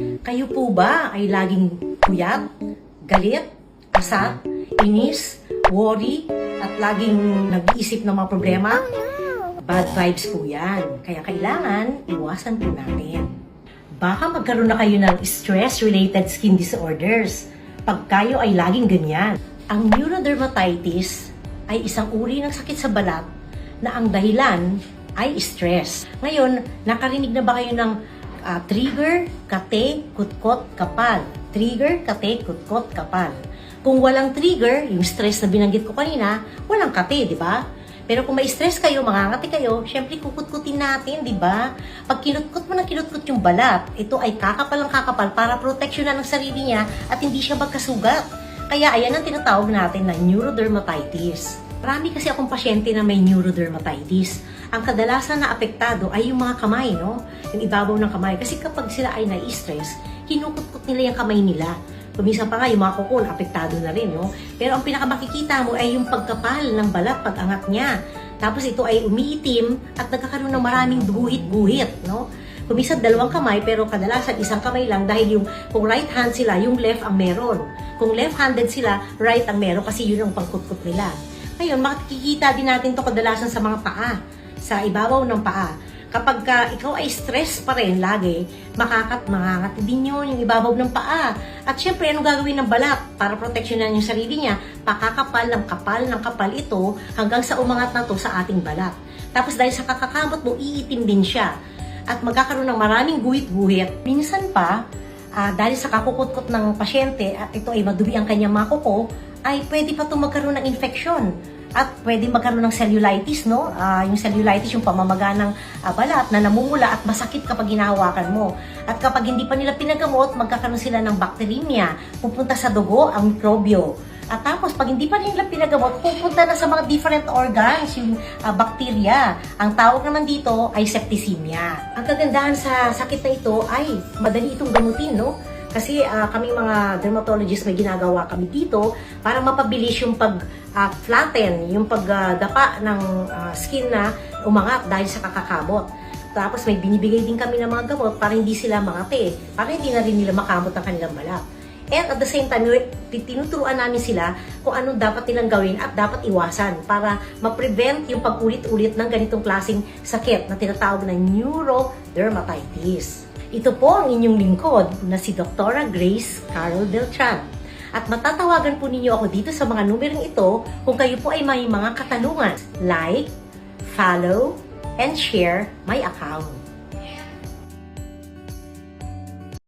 Kayo po ba ay laging puyat, galit, asat, inis, worry, at laging nag-iisip ng mga problema? Bad vibes po yan. Kaya kailangan iwasan po natin. Baka magkaroon na kayo ng stress-related skin disorders pag kayo ay laging ganyan. Ang neurodermatitis ay isang uri ng sakit sa balat na ang dahilan ay stress. Ngayon, nakarinig na ba kayo ng ah, trigger, kate, kutkot, kapal? Trigger, kate, kutkot, kapal. Kung walang trigger, yung stress na binanggit ko kanina, walang kate, di ba? Pero kung may stress kayo, mangangati kayo, syempre kukutkutin natin, di ba? Pag kinutkot mo ng kinutkot yung balat, ito ay kakapal ang kakapal para proteksyonan ng sarili niya at hindi siya magkasugat. Kaya ayan ang tinatawag natin na neurodermatitis. Marami kasi akong pasyente na may neurodermatitis. Ang kadalasan na apektado ay yung mga kamay, no? Yung ibabaw ng kamay. Kasi kapag sila ay na-stress, kinukutkot nila yung kamay nila. Kumisa pa nga, yung mga kuko, apektado na rin, no? Pero ang pinakamakikita mo ay yung pagkapal ng balat, pag-angat niya. Tapos ito ay umiitim at nagkakaroon ng maraming guhit-guhit, no? Kumisan dalawang kamay pero kadalasan isang kamay lang dahil yung kung right hand sila, yung left ang meron. Kung left-handed sila, right ang meron kasi yun ang pangkutkot nila. Ngayon, makikita din natin to kadalasan sa mga paa, sa ibabaw ng paa. Kapag ka, ikaw ay stress pa rin lagi, makakat, makakati din yun, yung ibabaw ng paa. At syempre, anong gagawin ng balat para proteksyonan yung sarili niya? Pakakapal ng kapal ng kapal ito hanggang sa umangat na to sa ating balat. Tapos dahil sa kakakamot mo, iitim din siya. At magkakaroon ng maraming guhit-guhit. Minsan pa, ah, dahil sa kakukutkot ng pasyente at ito ay madumi ang kanyang mga kuko, ay pwede pa itong magkaroon ng infeksyon. At pwede magkaroon ng cellulitis, no? Ah, yung cellulitis, yung pamamaga ng ah, balat na namumula at masakit kapag hinahawakan mo. At kapag hindi pa nila pinagamot, magkakaroon sila ng bacteremia. Pupunta sa dugo ang mikrobyo. At tapos, pag hindi pa nila pinagamot, pupunta na sa mga different organs, yung ah, bacteria. Ang tawag naman dito ay septicemia. Ang kagandahan sa sakit na ito ay madali itong gamutin, no? Kasi ah, kami mga dermatologist may ginagawa kami dito para mapabilis yung pag ah, flatten, yung pagdapa ng ah, skin na umangat dahil sa kakakabot. Tapos may binibigay din kami ng mga gamot para hindi sila mangate, para hindi na rin nila makamot ang kanilang balat. And at the same time, tinuturuan namin sila kung anong dapat nilang gawin at dapat iwasan para ma-prevent yung pag-ulit-ulit ng ganitong klaseng sakit na tinatawag na neurodermatitis. Ito po ang inyong lingkod na si Dr. Grace Carol Beltran. At matatawagan po ninyo ako dito sa mga numerong ito kung kayo po ay may mga katanungan. Like, follow, and share my account.